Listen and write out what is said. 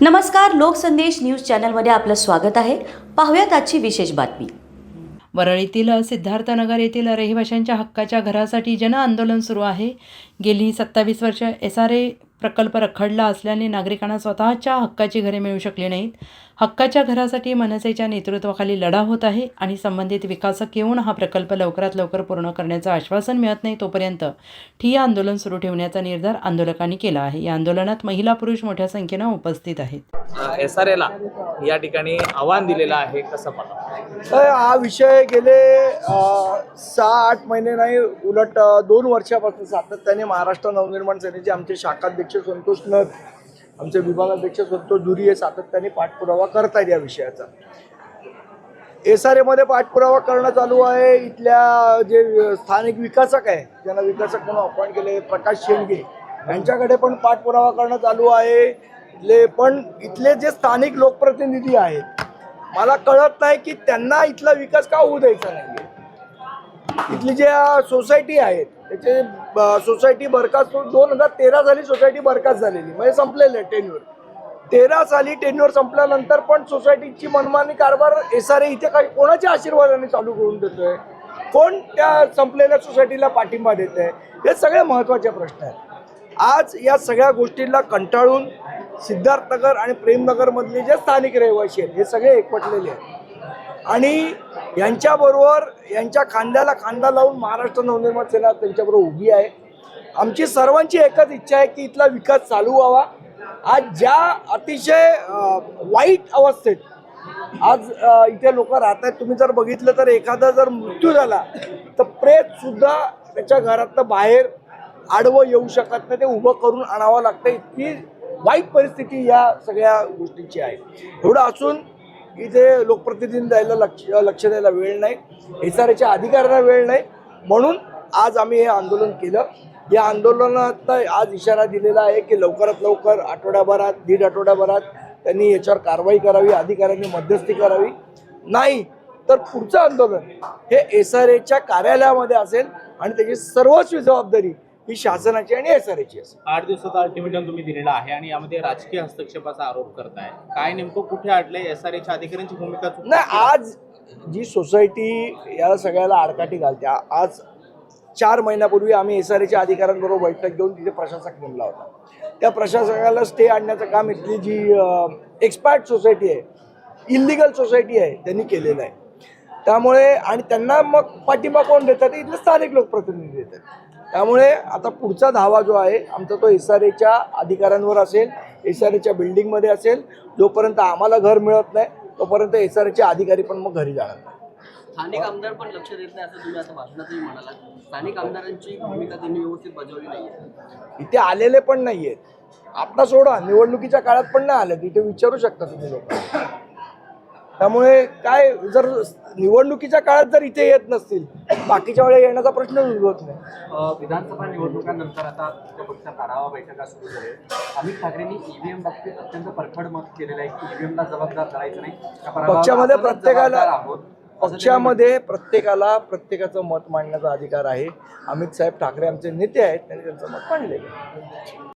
नमस्कार लोकसंदेश न्यूज चॅनलमध्ये आपलं स्वागत आहे. पाहूयात आजची विशेष बातमी. वरळीतील सिद्धार्थनगर येथील रहिवाशांच्या हक्काच्या घरासाठी जन आंदोलन सुरू आहे. गेली सत्तावीस वर्ष एस आर ए प्रकल्प रखडला असल्याने नागरिकांना स्वतःच्या हक्काची घरे मिळू शकली नाहीत. हक्काच्या घरासाठी मनसेच्या नेतृत्वाखाली लढा होत आहे आणि संबंधित विकासक येऊन हा प्रकल्प लवकरात लवकर पूर्ण करण्याचं आश्वासन मिळत नाही तोपर्यंत ठिय्या आंदोलन सुरू ठेवण्याचा निर्धार आंदोलकांनी केला आहे. या आंदोलनात महिला पुरुष मोठ्या संख्येनं उपस्थित आहेत. एस आर एला या ठिकाणी आव्हान दिलेलं आहे कसं हा विषय गेले सहा आठ महिने नाही उलट दोन वर्षापासून सातत्याने महाराष्ट्र नवनिर्माण सेनेचे आमचे शाखाध्यक्ष संतोष नथ आमचे विभागाध्यक्ष संतोष धुरी हे सातत्याने पाठपुरावा करतायत या विषयाचा. एस आर एमध्ये पाठपुरावा करणं चालू आहे. इथल्या जे स्थानिक विकासक आहे ज्यांना विकासक म्हणून अपॉइंट केले प्रकाश शेंडगे यांच्याकडे पण पाठपुरावा करणं चालू आहे. इथले पण इथले जे स्थानिक लोकप्रतिनिधी आहेत मला कळत नाही की त्यांना इथला विकास का होऊ द्यायचा नाही इथली ज्या सोसायटी आहेत त्याचे ब- सोसायटी बरखास्त दोन हजार तेरा साली सोसायटी बरखास्त झालेली म्हणजे संपलेलं आहे टेन्युअर तेरा साली टेन्युअर संपल्यानंतर पण सोसायटीची मनमानी कारभार एस आर ए इथे काही कोणाच्या आशीर्वादाने चालू करून देतोय? कोण त्या संपलेल्या सोसायटीला पाठिंबा देत आहे हे सगळे महत्त्वाचे प्रश्न आहेत. आज या सगळ्या गोष्टींना कंटाळून सिद्धार्थनगर आणि प्रेमनगरमधले जे स्थानिक रहिवासी आहेत हे सगळे एकवटलेले आहेत. आणि यांच्याबरोबर यांच्या खांद्याला खांदा लावून महाराष्ट्र नवनिर्माण सेना त्यांच्याबरोबर उभी आहे. आमची सर्वांची एकच इच्छा आहे की इथला विकास चालू व्हावा. आज ज्या अतिशय वाईट अवस्थेत आज इथे लोक राहत आहेत तुम्ही जर बघितलं तर एखादा जर मृत्यू झाला तर प्रेत सुद्धा त्याच्या घरातनं बाहेर आडवं येऊ शकत नाही ते उभं करून आणावं लागतं. इतकी वाईट परिस्थिती या सगळ्या गोष्टींची आहे. एवढं असून इथे लोकप्रतिनिधी द्यायला लक्ष लक्ष द्यायला वेळ नाही. एस आर एच्या अधिकाऱ्यांना वेळ नाही. म्हणून आज आम्ही हे आंदोलन केलं. या आंदोलनात आज इशारा दिलेला आहे की लवकरात लवकर आठवड्याभरात दीड आठवड्याभरात त्यांनी याच्यावर कारवाई करावी अधिकाऱ्यांनी मध्यस्थी करावी. नाही तर पुढचं आंदोलन हे एस आर एच्या कार्यालयामध्ये असेल आणि त्याची सर्वस्वी जबाबदारी ही शासनाची आणि एस आर एची असेल. आठ दिवसाचा अल्टिमेटम तुम्ही दिलेला आहे आणि यामध्ये राजकीय हस्तक्षेपाचा आरोप करताय. काय नेमकं कुठे आर एच्या अधिकाऱ्यांची भूमिका चुकीची नाही आज जी सोसायटी या सगळ्याला आडकाठी घालते आ- आज चार महिन्यापूर्वी आम्ही एस आर एच्या अधिकाऱ्यांबरोबर बैठक घेऊन तिथे प्रशासक नेमला होता. त्या प्रशासकाला स्टे आणण्याचं काम इथली जी एक्सपर्ट सोसायटी आहे इलिगल सोसायटी आहे त्यांनी केलेलं आहे. त्यामुळे आणि त्यांना मग पाठिंबा कोण देतात? इथले स्थानिक लोकप्रतिनिधी देतात. त्यामुळे आता पुढचा धावा जो आहे आमचा तो एस आर एच्या अधिकाऱ्यांवर असेल एस आर एच्या बिल्डिंगमध्ये असेल जोपर्यंत आम्हाला घर मिळत नाही तोपर्यंत एस आर एचे अधिकारी पण मग घरी जाणार नाही. स्थानिक आमदार पण लक्ष देत नाही असं तुम्ही आता भाषणातही म्हणाला स्थानिक आमदारांची भूमिका त्यांनी व्यवस्थित बजावली नाहीये. इथे आलेले पण नाही आहेत आता सोडा निवडणुकीच्या काळात पण नाही आले तिथे विचारू शकता तुम्ही लोक. त्यामुळे काय जर निवडणुकीच्या काळात जर इथे येत नसतील बाकीच्या वेळेला येण्याचा प्रश्न उद्भवत नाही. विधानसभा निवडणुकांनंतर आता पक्षात आढावा बैठका सुरू झाल्या. अमित ठाकरेंनी ईव्हीएम बाबतीत अत्यंत परखड मत केलेलं आहे की ईव्हीएमला जबाबदार करायचं नाही. पक्षामध्ये प्रत्येकाला पक्षामध्ये प्रत्येकाला प्रत्येकाचं मत मांडण्याचा अधिकार आहे. अमित साहेब ठाकरे आमचे नेते आहेत त्यांनी त्यांचं मत मांडलेलं आहे.